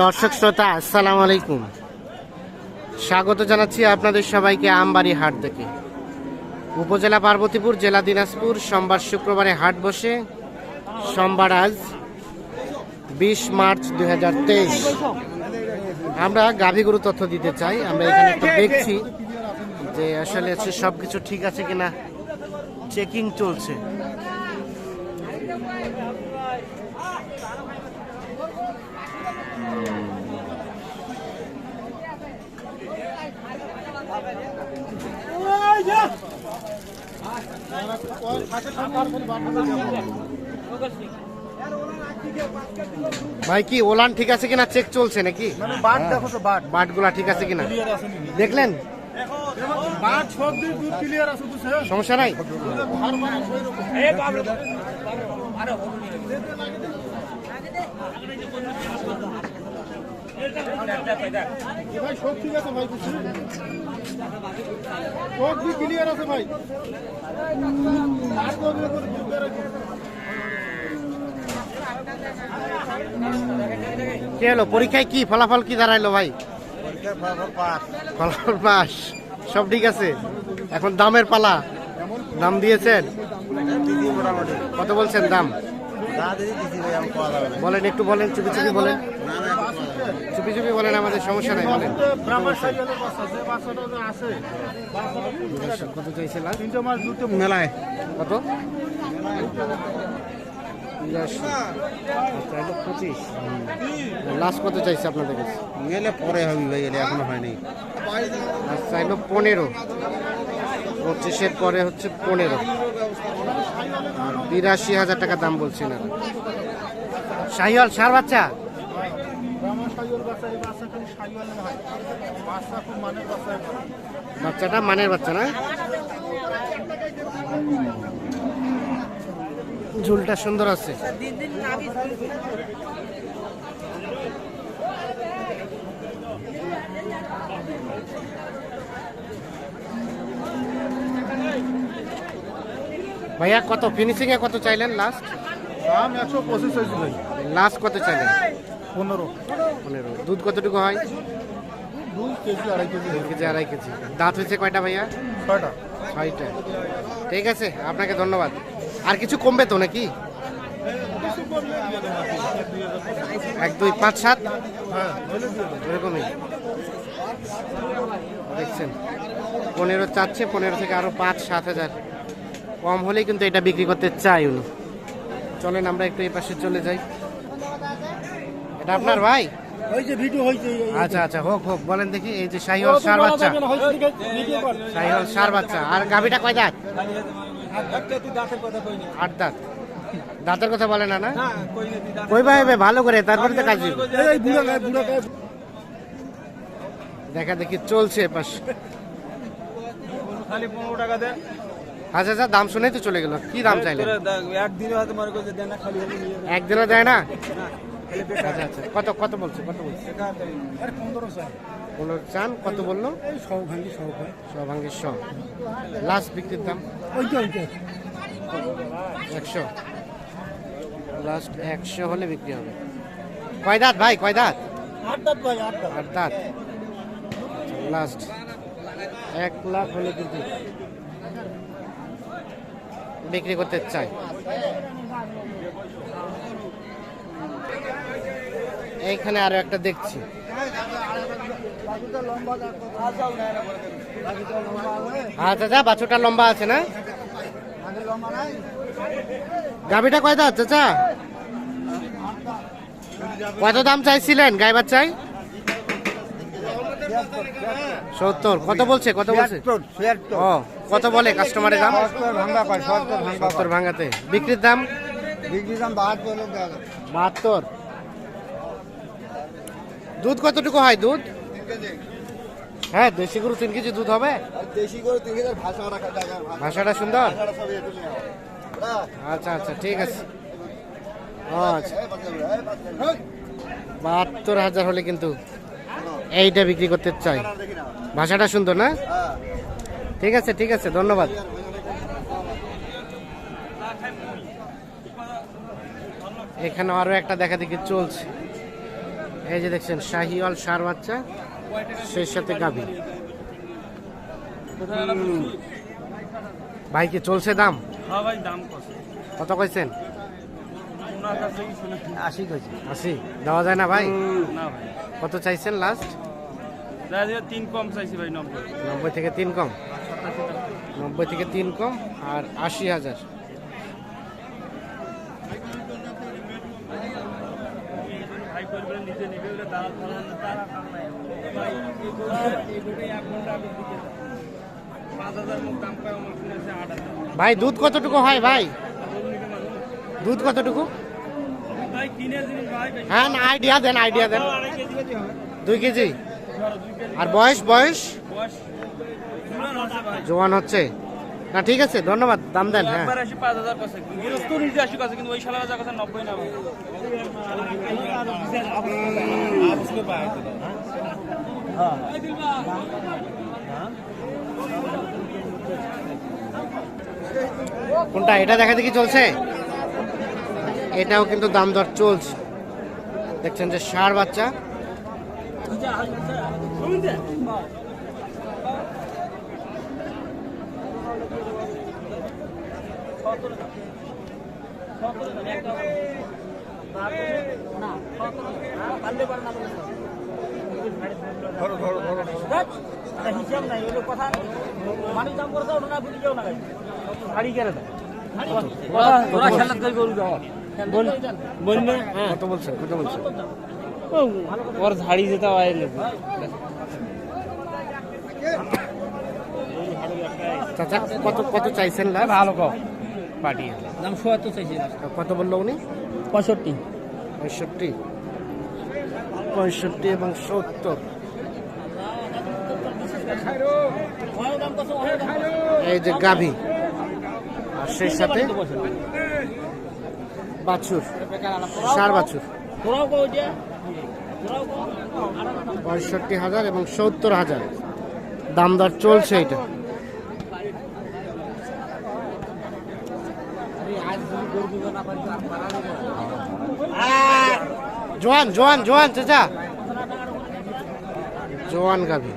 দর্শক শ্রোতা, আসসালামু আলাইকুম। স্বাগত জানাচ্ছি আপনাদের সবাইকে আমবাড়ি হাট থেকে উপজেলা পার্বতীপুর, জেলা দিনাজপুর, সোমবার শুক্রবারে হাট বসে। সোমবার আজ বিশ মার্চ দুই হাজার তেইশ। আমরা গাভী গাভীগুরু তথ্য দিতে চাই, আমরা এখানে একটু দেখছি যে আসলে সব কিছু ঠিক আছে কিনা। চেকিং চলছে। ভাই কি ওলান ঠিক আছে কিনা? চেক চলছে নাকি? মানে বাট দেখো তো বাট। বাটগুলা ঠিক আছে কিনা? দেখলেন? বাট সমস্যা নাই? ভাই সব ঠিক আছে ভাই ক্লিয়ার আছে ভাই। পরীক্ষায় কি? ফলাফল কি দাঁড়াইলো ভাই? ফলাফল পাস। সব ঠিক আছে? এখন দামের পালা। দাম দিয়েছেন? কত বলছেন দাম? বলেন একটু বলেন চুপি চুপি বলেন। চুপি চুপি বলেন আমাদের সমস্যা নাই বলেন। কত চাইছিলাম তিনটে মাস দুটো মেলায়। কত? তিরাশি। পঁচিশ। লাস্ট কত চাইছে আপনাদের কাছে? গেলে পরে হবে ভাই গেলে এখনও হয়নি। আর চাইলো পনেরো। পঁচিশের পরে হচ্ছে পনেরো। বিরাশি হাজার টাকা দাম বলছেন আর শাহিওয়াল সার বাচ্চা? সাইকেল বাচ্চা এই বাচ্চা খালি সাইকেল হয়। বাচ্চা খুব মানের বাচ্চা। বাচ্চাটা মানের বাচ্চা না? ঝুলটা সুন্দর আছে। ভাইয়া কত ফিনিশিং এ কত চাইলেন লাস্ট দাম একশো পঁচিশ লাস্ট কত চাইলেন? পনেরো। পনেরো। দুধ কতটুকু হয়? দুই কেজি আড়াই কেজি। দুই কেজি আড়াই কেজি দাঁত হয়েছে কয়টা ভাইয়া? ছয়টা। ছয়টা। ঠিক আছে আপনাকে ধন্যবাদ। আর কিছু কমবে তো নাকি? এক দুই পাঁচ সাত। এরকমই। দেখছেন পনেরো চাচ্ছে পনেরো থেকে আরও পাঁচ সাত হাজার। কম হলেই কিন্তু এটা বিক্রি করতে চাই উনি। চলেন আমরা একটু এই পাশে চলে যাই। এটা আপনার ভাই? ওই যে ভিডিও আচ্ছা আচ্ছা হোক হোক বলেন দেখি এই যে শাহিওয়াল সার বাচ্চা। শাহিওয়াল সার বাচ্চা। আর গাভিটা কয় দাঁত? আট দাঁত। দাঁতের কথা বলে না না? কই ভাই ভালো করে তারপরে তো কাজ দেখা দেখি চলছে এপাশ। খালি পনেরো টাকা দেন। আচ্ছা আচ্ছা দাম শুনেই তো চলে গেল। কি দাম চাইলেন? একদিনে হয়তো মনে করছে দেন না খালি হলে একদিনও দেয় না। আচ্ছা আচ্ছা। কত কত বলছে কত বলছে? পনেরো চাই বলল চান কত বলল? এই সব ভাঙ্গি সব ভাই সভাঙ্গের লাস্ট বিক্রির দাম? একশো। লাস্ট একশো হলে বিক্রি হবে। কয় দাঁত ভাই কয় দাঁত? আট দাঁত লাস্ট এক লাখ হলে কিন্তু বিক্রি করতে চাই এইখানে আরও একটা দেখছি। আচ্ছা যা বাছুরটা লম্বা আছে না? গাভিটা কয় দাঁত চাচা? কত দাম চাইছিলেন গাই বাচ্চাই? সত্তর কত বলছে কত বলছে? ও কত বলে কাস্টমারের দাম? সত্তর ভাঙ্গা সত্তর ভাঙাতে। বিক্রির দাম? বিক্রি দাম বাহাত্তর বাহাত্তর। দুধ কতটুকু হয় দুধ? হ্যাঁ দেশি গরু তিন কেজি দুধ হবে? দেশি তিন ভাষাটা সুন্দর? আচ্ছা আচ্ছা ঠিক আছে। আচ্ছা। বাহাত্তর হাজার হলে কিন্তু এইটা বিক্রি করতে চাই। ভাষাটা সুন্দর না? ঠিক আছে ঠিক আছে ধন্যবাদ। এখানে আরও একটা দেখা দেখি চলছে। এই যে দেখছেন শাহিওয়াল সার বাচ্চা সেই সাথে গাভী। ভাই কি চলছে দাম? হ্যাঁ দাম কত কত কইছেন? আশি দেওয়া যায় না ভাই? ভাই। কত চাইছেন লাস্ট তিন কম চাইছি ভাই নব্বই। নব্বই থেকে তিন কম। নব্বই থেকে তিন কম আর আশি হাজার ভাই করবে নিচে নিবে ওটা দাঁড়া তারা কাম নাই ভাই এইগুলো এক ঘণ্টা আগে দিকে পাঁচ হাজার মুখ দাম আট হাজার। ভাই দুধ কতটুকু হয় ভাই? দুধ কতটুকু? হ্যাঁ না আইডিয়া দেন আইডিয়া দেন। দুই কেজি? আর বয়স বয়স? জোয়ান হচ্ছে। না ঠিক আছে ধন্যবাদ দাম দেন হ্যাঁ। কোনটা এটা দেখা দেখি চলছে? এটাও কিন্তু দাম দর চলছে। দেখছেন যে সার বাচ্চা। হিসাব নাই ওগুলো কথা মানুষ দাম করতে ওঠো না বুঝি কেউ না গাড়ি। কেন ওরা খেলার করে গরু যাওয়া বলবে কত বলছেন কত বলছেন ওর ঝাড়ি যেতে হয় চাচা কত কত চাইছেন লাভ ভালো কম পার্টি দাম সোয়াত্তর চাইছি। কত বলল উনি? পঁয়ষট্টি। পঁয়ষট্টি। পঁয়ষট্টি এবং সত্তর। এই যে গাভী। আর সেই সাথে বাছুর সার বাছুর। পঁয়ষট্টি হাজার এবং সত্তর হাজার। দাম দর চলছে এটা। জোয়ান জোয়ান জোয়ান, চাচা। জোয়ান গাভী।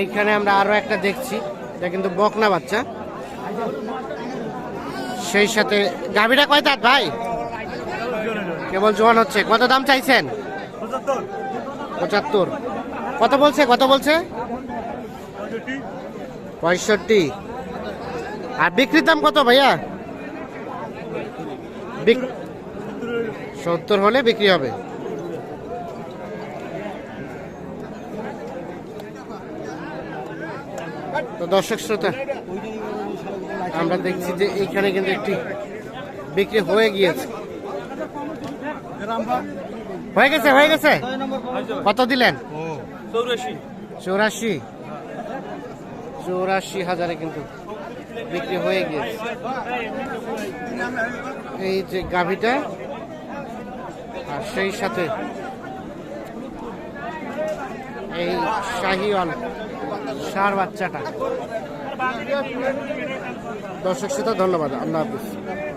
এইখানে আমরা আরও একটা দেখছি। এটা কিন্তু বকনা বাচ্চা। সেই সাথে গাভীটা কয় দাঁত ভাই? কেবল জোয়ান হচ্ছে। কত দাম চাইছেন? পঁচাত্তর। কত বলছে? কত বলছে? পঁয়ষট্টি। আর বিক্রির দাম কত ভাইয়া? সত্তর হলে বিক্রি হবে। তো দর্শক শ্রোতা আমরা দেখছি যে এইখানে কিন্তু একটি বিক্রি হয়ে গিয়েছে। হয়ে গেছে হয়ে গেছে? কত দিলেন? চৌরাশি। চৌরাশি। চৌরাশি হাজারে কিন্তু বিক্রি হয়ে গিয়েছে। এই যে গাভীটা আর সেই সাথে এই শাহিওয়াল সার বাচ্চাটা। দর্শক শ্রোতা ধন্যবাদ। আল্লাহ হাফিজ।